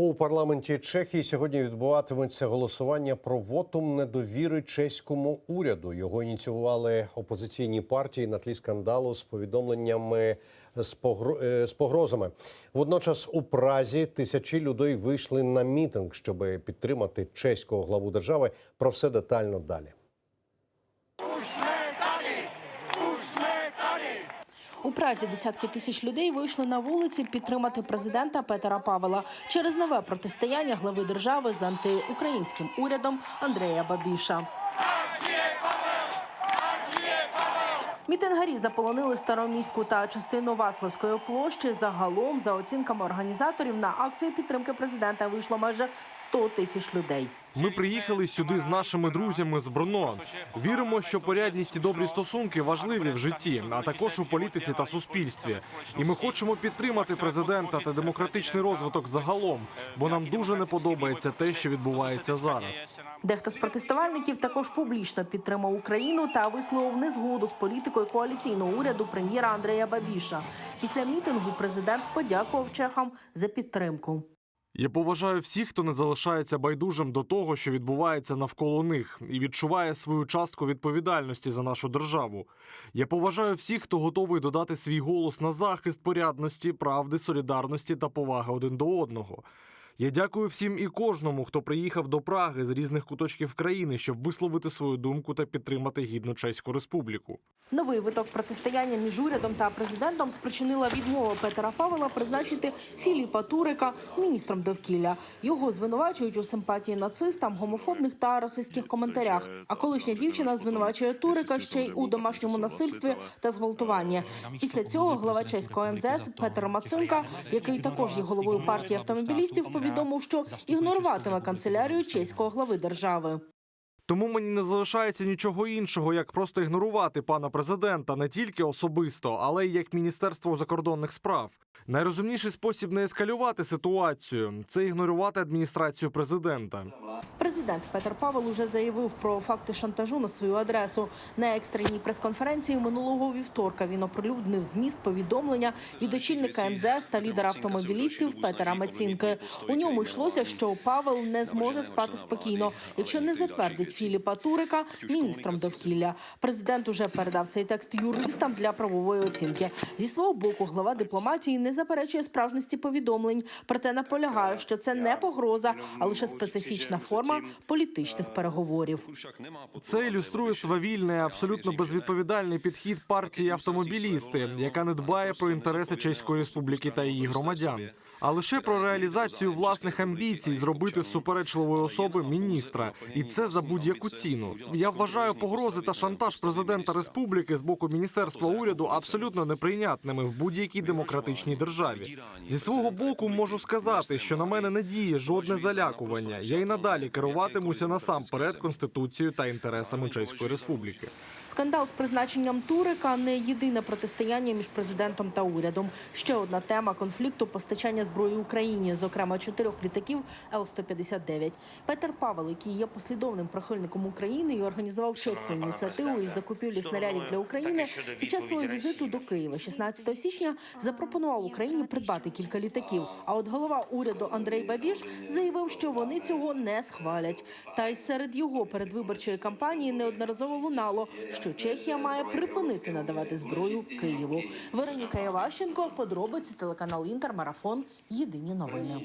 У парламенті Чехії сьогодні відбуватиметься голосування про вотум недовіри чеському уряду. Його ініціювали опозиційні партії на тлі скандалу з повідомленнями з, погро... е, з погрозами. Водночас у Празі тисячі людей вийшли на мітинг, щоб підтримати чеського главу держави. Про все детально далі. У Празі десятки тисяч людей вийшли на вулиці підтримати президента Петера Павела через нове протистояння глави держави з антиукраїнським урядом Андрея Бабіша. Мітингарі заполонили староміську та частину Ваславської площі. Загалом, за оцінками організаторів, на акцію підтримки президента вийшло майже 100 тисяч людей. Ми приїхали сюди з нашими друзями з Брно. Віримо, що порядність і добрі стосунки важливі в житті, а також у політиці та суспільстві. І ми хочемо підтримати президента та демократичний розвиток загалом, бо нам дуже не подобається те, що відбувається зараз. Дехто з протестувальників також публічно підтримав Україну та висловив незгоду з політикою коаліційного уряду прем'єра Андрея Бабіша. Після мітингу президент подякував чехам за підтримку. Я поважаю всіх, хто не залишається байдужим до того, що відбувається навколо них, і відчуває свою частку відповідальності за нашу державу. Я поважаю всіх, хто готовий додати свій голос на захист порядності, правди, солідарності та поваги один до одного. Я дякую всім і кожному, хто приїхав до Праги з різних куточків країни, щоб висловити свою думку та підтримати гідну чеську республіку. Новий виток протистояння між урядом та президентом спричинила відмова Петера Павела призначити Філіпа Турика міністром довкілля. Його звинувачують у симпатії нацистам, гомофобних та расистських коментарях. А колишня дівчина звинувачує Турика ще й у домашньому насильстві та зґвалтуванні. Після цього глава чеського МЗС Петер Мацинка, який також є головою партії автомобілістів, повідомив, що ігноруватиме канцелярію чеського глави держави. Тому мені не залишається нічого іншого, як просто ігнорувати пана президента не тільки особисто, але й як міністерство закордонних справ. Найрозумніший спосіб не ескалювати ситуацію це ігнорувати адміністрацію президента. Президент Петер Павел уже заявив про факти шантажу на свою адресу. На екстреній прес-конференції минулого вівторка він оприлюднив зміст повідомлення від очільника МЗС та лідера автомобілістів Петера Мацінки. У ньому йшлося, що Павел не зможе спати спокійно, якщо не затвердить Філіпа Турика міністром довкілля. Президент уже передав цей текст юристам для правової оцінки. Зі свого боку, глава дипломатії не заперечує справжності повідомлень, проте наполягає, що це не погроза, а лише специфічна форма політичних переговорів. Це ілюструє свавільний, абсолютно безвідповідальний підхід партії автомобілісти, яка не дбає про інтереси Чеської республіки та її громадян, а лише про реалізацію власних амбіцій зробити суперечливої особи міністра, і це за будь-яку ціну. Я вважаю погрози та шантаж президента республіки з боку міністерства уряду абсолютно неприйнятними в будь-якій демократичній державі. Зі свого боку можу сказати, що на мене не діє жодне залякування. Я й надалі керуватимуся насамперед конституцією та інтересами Чеської республіки. Скандал з призначенням Турика не єдине протистояння між президентом та урядом. Ще одна тема конфлікту постачання зброї Україні, зокрема чотирьох літаків Л-159. Петер Павел, який є послідовним прихильником України і організував чеську ініціативу із закупівлі снарядів для України, під час свого візиту до Києва 16 січня запропонував Україні придбати кілька літаків. А от голова уряду Андрей Бабіш заявив, що вони цього не схвалять. Та й серед його передвиборчої кампанії неодноразово лунало, що Чехія має припинити надавати зброю Києву. Вероніка Іващенко, подробиці телеканал Інтер, марафон. Єдині новини.